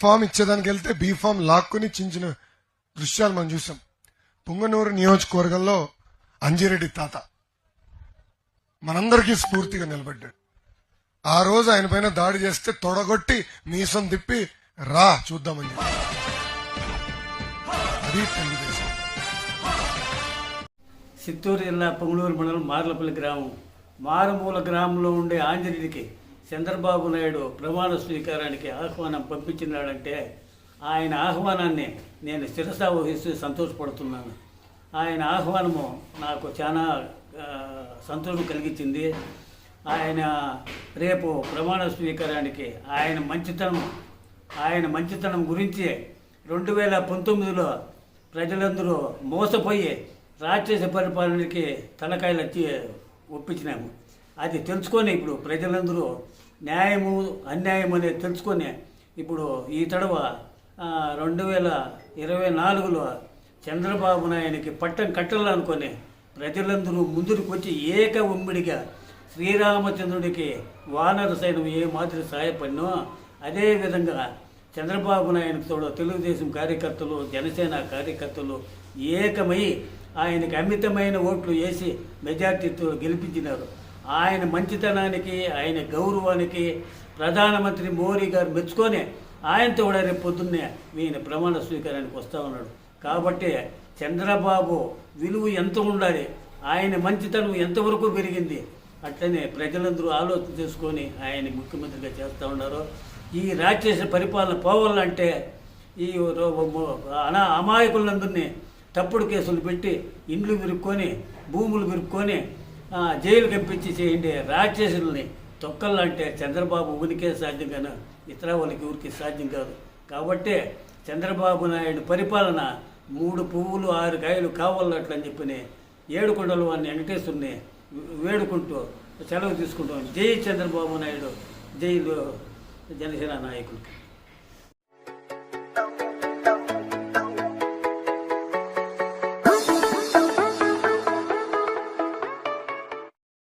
Form ఇచ్చేదానికి వెళ్తే be form లాక్కుని చించిన దృశ్యాలు మనం చూసాం. పుంగనూరు నియోజకవర్గంలో అంజిరెడ్డి తాత మనందరికీ స్ఫూర్తిగా నిలబడ్డాడు. ఆ రోజు ఆయన పైన దాడి చేస్తే తొడగొట్టి మీసం తిప్పి రా చూద్దామని చెప్పి. అది తెలుగుదేశం చిత్తూరు జిల్లా పొంగళూరు మండలం మార్లపల్లి గ్రామం. మారుమూల గ్రామంలో ఉండే ఆంజనేయుడికి చంద్రబాబు నాయుడు ప్రమాణ స్వీకారానికి ఆహ్వానం పంపించినాడంటే ఆయన ఆహ్వానాన్ని నేను శిరస వహిస్తూ సంతోషపడుతున్నాను. ఆయన ఆహ్వానము నాకు చాలా సంతోషం కలిగించింది. ఆయన రేపు ప్రమాణ స్వీకారానికి ఆయన మంచితనం ఆయన మంచితనం గురించి రెండు వేల పంతొమ్మిదిలో ప్రజలందరూ మోసపోయి రాక్షస పరిపాలనకి తలకాయలు వచ్చి ఒప్పించినాము. అది తెలుసుకొని ఇప్పుడు ప్రజలందరూ న్యాయము అన్యాయం అనేది తెలుసుకొని ఇప్పుడు ఈ తడవ రెండు వేల ఇరవై నాలుగులో చంద్రబాబు నాయునికి పట్టం కట్టాలనుకొని ప్రజలందరూ ముందుకు వచ్చి ఏక ఉమ్మిడిగా శ్రీరామచంద్రుడికి వానర సైన్యం ఏ మాదిరి సహాయపడినో అదేవిధంగా చంద్రబాబు నాయుడు తోడు తెలుగుదేశం కార్యకర్తలు జనసేన కార్యకర్తలు ఏకమై ఆయనకి అమితమైన ఓట్లు వేసి మెజార్టీతో గెలిపించినారు. ఆయన మంచితనానికి ఆయన గౌరవానికి ప్రధానమంత్రి మోడీ గారు మెచ్చుకొని ఆయనతో కూడా రేపు పొద్దున్నే ఈయన ప్రమాణ స్వీకారానికి వస్తూ ఉన్నాడు. కాబట్టి చంద్రబాబు విలువ ఎంత ఉండాలి ఆయన మంచితనం ఎంతవరకు పెరిగింది అట్లనే ప్రజలందరూ ఆలోచన చేసుకొని ఆయన ముఖ్యమంత్రిగా చేస్తూ ఉన్నారు. ఈ రాక్షస పరిపాలన పోవాలంటే ఈ రో- అనా అమాయకులందరినీ తప్పుడు కేసులు పెట్టి ఇండ్లు విరుక్కొని భూములు విరుక్కొని జైలు కప్పించి చేయండి. రాక్షసుల్ని తొక్కలంటే చంద్రబాబు ఉనికే సాధ్యం కానీ ఇతర వాళ్ళకి ఊరికి సాధ్యం కాదు. కాబట్టి చంద్రబాబు నాయుడు పరిపాలన మూడు పువ్వులు ఆరు కాయలు కావాలట్లని చెప్పని ఏడుకొండలు వారిని వెంకటేశ్వరుని వేడుకుంటూ సెలవు తీసుకుంటాం జై చంద్రబాబు నాయుడు జై జనసేన నాయకులకి